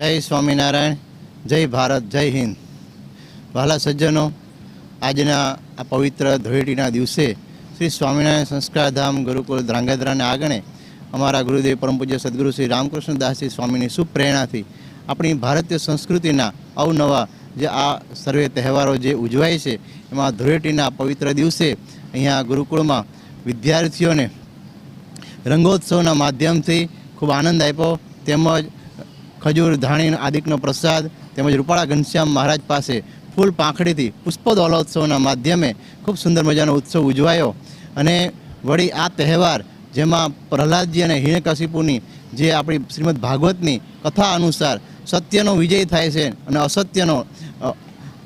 જય સ્વામિનારાયણ, જય ભારત, જય હિન્દ. વહાલા સજ્જનો, આજના આ પવિત્ર ધૂળેટીના દિવસે શ્રી સ્વામિનારાયણ સંસ્કારધામ ગુરુકુળ ધ્રાંગધ્રાને આગણે અમારા ગુરુદેવ પરમ પૂજ્ય સદગુરુ શ્રી રામકૃષ્ણદાસજી સ્વામીની સુપ્રેરણાથી આપણી ભારતીય સંસ્કૃતિના અવનવા જે આ સર્વે તહેવારો જે ઉજવાય છે, એમાં ધૂળેટીના પવિત્ર દિવસે અહીંયા ગુરુકુળમાં વિદ્યાર્થીઓને રંગોત્સવના માધ્યમથી ખૂબ આનંદ આપ્યો, તેમજ ખજૂર, ધાણી આદિકનો પ્રસાદ તેમજ રૂપાળા ઘનશ્યામ મહારાજ પાસે ફૂલ પાંખડીથી પુષ્પદોલોત્સવના માધ્યમે ખૂબ સુંદર મજાનો ઉત્સવ ઉજવાયો. અને વળી આ તહેવાર, જેમાં પ્રહલાદજી અને હિરણ્યકશિપુની જે આપણી શ્રીમદ ભાગવતની કથા અનુસાર સત્યનો વિજય થાય છે અને અસત્યનો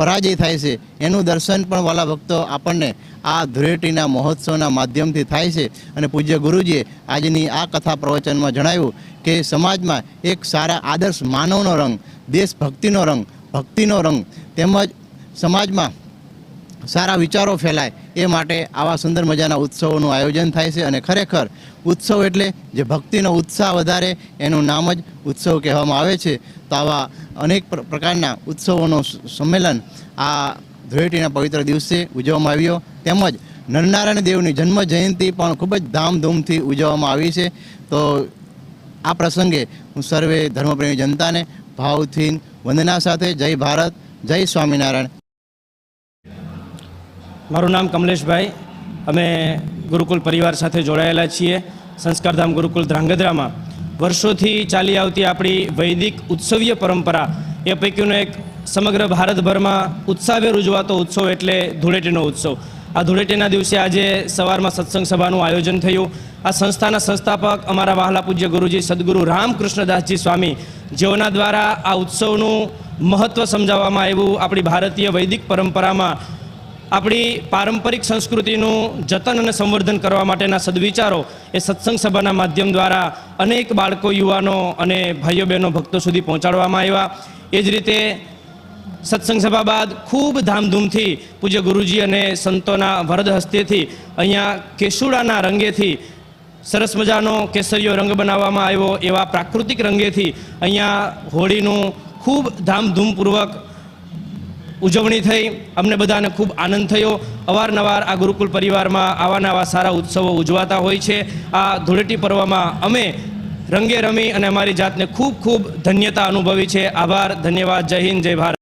પરાજય થાય છે. એનું દર્શન પણ વાલા ભક્તો આપણને આ ધૂળેટીના મહોત્સવના માધ્યમથી થાય છે. અને પૂજ્ય ગુરુજીએ આજની આ કથા પ્રવચનમાં જણાવ્યું કે સમાજમાં એક સારા આદર્શ માનવનો રંગ, દેશભક્તિનો રંગ, ભક્તિનો રંગ તેમજ સમાજમાં સારા વિચારો ફેલાય એ માટે આવા સુંદર મજાના ઉત્સવોનું આયોજન થાય છે અને ખરેખર ઉત્સવ એટલે જે ભક્તિનો ઉત્સાહ વધારે એનું નામ જ ઉત્સવ કહેવામાં આવે છે. તો આવા અનેક પ્રકારના ઉત્સવોનું સંમેલન આ ધૂળેટીના પવિત્ર દિવસે ઉજવવામાં આવ્યો. તેમજ નરનારાયણ દેવની જન્મ જયંતિ પણ ખૂબ જ ધામધૂમથી ઉજવવામાં આવી છે. તો આ પ્રસંગે હું સર્વે ધર્મપ્રેમી જનતાને ભાવથી વંદના સાથે જય ભારત, જય સ્વામિનારાયણ. મારું નામ કમલેશભાઈ. અમે ગુરુકુલ પરિવાર સાથે જોડાયેલા છીએ સંસ્કારધામ ગુરુકુલ ધ્રાંગધ્રામાં. વર્ષોથી ચાલી આવતી આપણી વૈદિક ઉત્સવીય પરંપરા, એ પૈકીનો એક સમગ્ર ભારતભરમાં ઉત્સાહભેર ઉજવાતો ઉત્સવ એટલે ધૂળેટીનો ઉત્સવ. આ ધૂળેટીના દિવસે આજે સવારમાં સત્સંગ સભાનું આયોજન થયું. આ સંસ્થાના સંસ્થાપક અમારા વહાલા પૂજ્ય ગુરુજી સદગુરુ રામકૃષ્ણદાસજી સ્વામી, જેઓના દ્વારા આ ઉત્સવનું મહત્ત્વ સમજાવવામાં આવ્યું. આપણી ભારતીય વૈદિક પરંપરામાં આપણી પારંપરિક સંસ્કૃતિનું જતન અને સંવર્ધન કરવા માટેના સદવિચારો એ સત્સંગ સભાના માધ્યમ દ્વારા અનેક બાળકો, યુવાનો અને ભાઈઓ, બહેનો, ભક્તો સુધી પહોંચાડવામાં આવ્યા. એ જ રીતે સત્સંગ સભા બાદ ખૂબ ધામધૂમથી પૂજ્ય ગુરુજી અને સંતોના વરદ હસ્તેથી અહીંયા કેસુડાના રંગેથી સરસ મજાનો કેસરીયો રંગ બનાવવામાં આવ્યો એવા પ્રાકૃતિક રંગેથી અહીંયા હોળીનું ખૂબ ધામધૂમપૂર્વક ઉજવણી થઈ. અમને બધાને ખૂબ આનંદ થયો. અવારનવાર આ ગુરુકુલ પરિવારમાં આવા સારા ઉત્સવો ઉજવાતા હોય છે. આ ધૂળેટી પર્વમાં અમે રંગે રમી અને અમારી જાતને ખૂબ ખૂબ ધન્યતા અનુભવી છે. આભાર, ધન્યવાદ. જય હિન્દ, જય ભારત.